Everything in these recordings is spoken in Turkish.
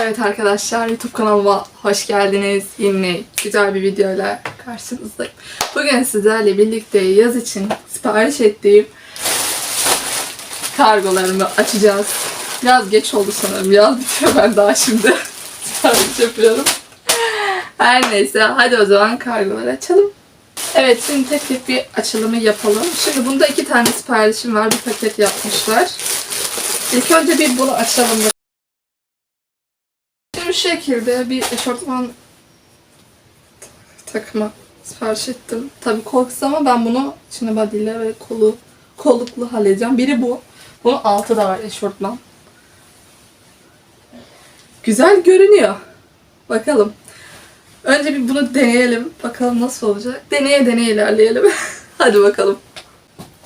Evet arkadaşlar YouTube kanalıma hoş geldiniz. Yine güzel bir videoyla karşınızdayım. Bugün sizlerle birlikte yaz için sipariş ettiğim kargolarımı açacağız. Biraz geç oldu sanırım. Yaz bitiyor ben daha şimdi sipariş yapıyorum. Her neyse hadi o zaman kargoları açalım. Evet şimdi tek tek bir açılımı yapalım. Şimdi bunda iki tane siparişim var. Bir paket yapmışlar. İlk önce bir bunu açalım. Şekilde bir eşortman takma sipariş ettim. Tabi korksuz ama ben bunu içine body'le ve kolu kolluklu halledeceğim. Biri bu. Bunun altı da var eşortman. Güzel görünüyor. Bakalım. Önce bir bunu deneyelim. Bakalım nasıl olacak. Deneye deneye ilerleyelim. Hadi bakalım.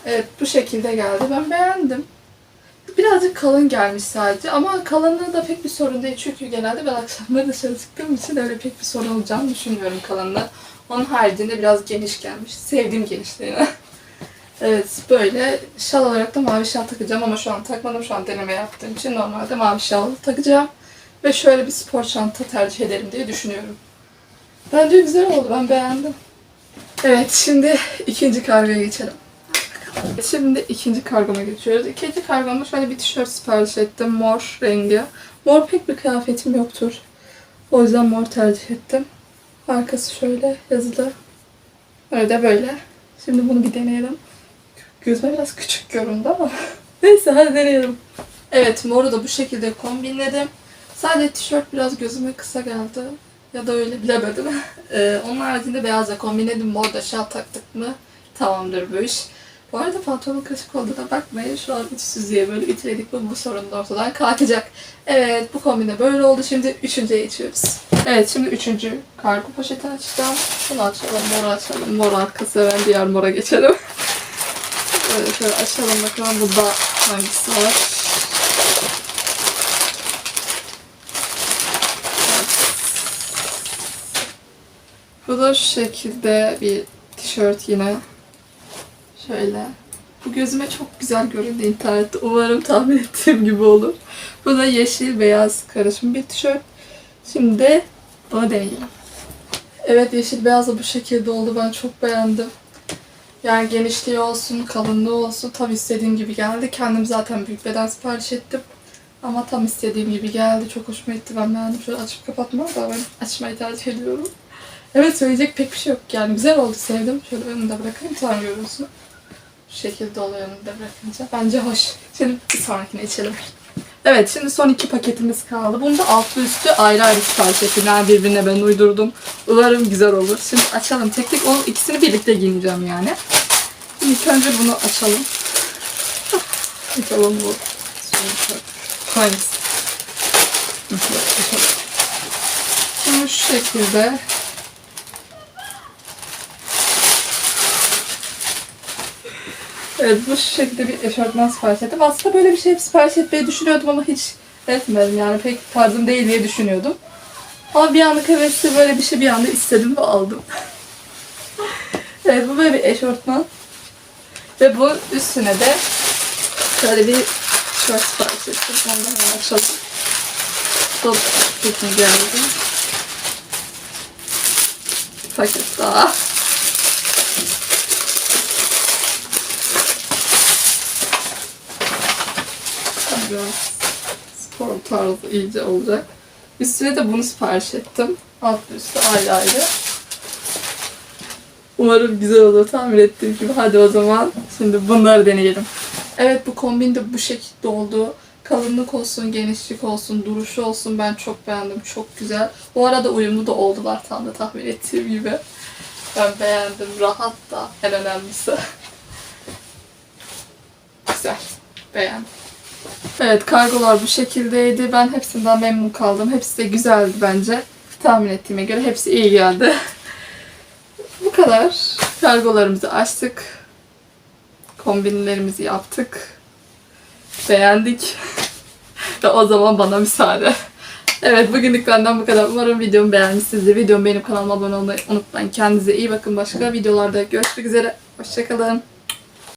Evet bu şekilde geldi. Ben beğendim. Birazcık kalın gelmiş sadece ama kalınlığı da pek bir sorun değil çünkü genelde ben akşamları dışarı çıktığım için öyle pek bir sorun olacağını düşünmüyorum kalınlığı. Onun haricinde biraz geniş gelmiş. Sevdiğim genişliğini. evet böyle şal olarak da mavi şal takacağım ama şu an takmadım. Şu an deneme yaptığım için normalde mavi şal takacağım. Ve şöyle bir spor çanta tercih ederim diye düşünüyorum. Bence güzel oldu. Ben beğendim. Evet şimdi ikinci kargoya geçelim. Şimdi ikinci kargoma geçiyoruz. İkinci kargomda şöyle bir tişört sipariş ettim. Mor rengi. Mor pek bir kıyafetim yoktur. O yüzden mor tercih ettim. Arkası şöyle yazılı. Öyle böyle. Şimdi bunu bir deneyelim. Gözüme biraz küçük göründü ama. Neyse hadi deneyelim. Evet moru da bu şekilde kombinledim. Sadece tişört biraz gözüme kısa geldi. Ya da öyle bilemedim. Ee, onun haricinde beyazla kombinledim. Mor da şal taktık mı tamamdır bu iş. Bu arada pantolon kaşık olduğuna bakmayın. Şu an ütüsüz diye böyle ütüledik mi bu sorun da ortadan kalkacak. Evet bu kombine böyle oldu. Şimdi üçüncüye geçiyoruz. Evet şimdi üçüncü kargo poşeti açacağım. Bunu açalım, moru açalım. Mor arkası ben diğer mora geçelim. Böyle şöyle açalım bakalım burada hangisi var. Bu da şu şekilde bir tişört yine. Şöyle. Bu gözüme çok güzel göründü internette. Umarım tahmin ettiğim gibi olur. Bu da yeşil beyaz karışım bir tişört. Şimdi bunu deneyelim. Evet yeşil beyaz da bu şekilde oldu. Ben çok beğendim. Yani genişliği olsun, kalınlığı olsun tam istediğim gibi geldi. Kendim zaten büyük beden sipariş ettim. Ama tam istediğim gibi geldi. Çok hoşuma gitti. Ben beğendim. Şöyle açıp kapatma da ben açmayı tercih ediyorum. Evet söyleyecek pek bir şey yok yani. Güzel oldu sevdim. Şöyle önünde bırakayım tam görünsün. Şu şekilde oluyor önünde bırakınca. Bence hoş. Şimdi bir sonrakine içelim. Evet şimdi son iki paketimiz kaldı. Bunu da altlı üstü ayrı ayrı sipariş. Yani birbirine ben uydurdum. Umarım güzel olur. Şimdi açalım tek tek. O ikisini birlikte giyineceğim yani. Şimdi ilk önce bunu açalım. açalım bu. Hangisi? Şimdi şu şekilde Evet bu şekilde bir eşortman sipariş ettim. Aslında böyle bir şey sipariş etmeyi düşünüyordum ama hiç etmedim. Yani pek tarzım değil diye düşünüyordum. Ama bir anlık hevesli böyle bir şey bir anda istedim ve aldım. evet bu böyle bir eşortman. Ve bu üstüne de şöyle bir tişört sipariş ettim. Onu da hemen açalım. Paketine geldi. Paket daha. Biraz spor tarzı iyice olacak. Üstüne de bunu sipariş ettim. Alt üstü ayrı ayrı. Umarım güzel olur tahmin ettiğim gibi. Hadi o zaman şimdi bunları deneyelim. Evet bu kombin de bu şekilde oldu. Kalınlık olsun, genişlik olsun, duruşu olsun ben çok beğendim. Çok güzel. Bu arada uyumlu da oldular tam da tahmin ettiğim gibi. Ben beğendim. Rahat da en önemlisi. güzel. Beğendim. Evet kargolar bu şekildeydi. Ben hepsinden memnun kaldım. Hepsi de güzeldi bence. Tahmin ettiğime göre hepsi iyi geldi. bu kadar. Kargolarımızı açtık. Kombinlerimizi yaptık. Beğendik. Ve o zaman bana müsaade. Evet bugünlük benden bu kadar. Umarım videomu beğenmişsinizdir. Videomu benim kanalıma abone olmayı unutmayın. Kendinize iyi bakın. Başka videolarda görüşmek üzere. Hoşçakalın.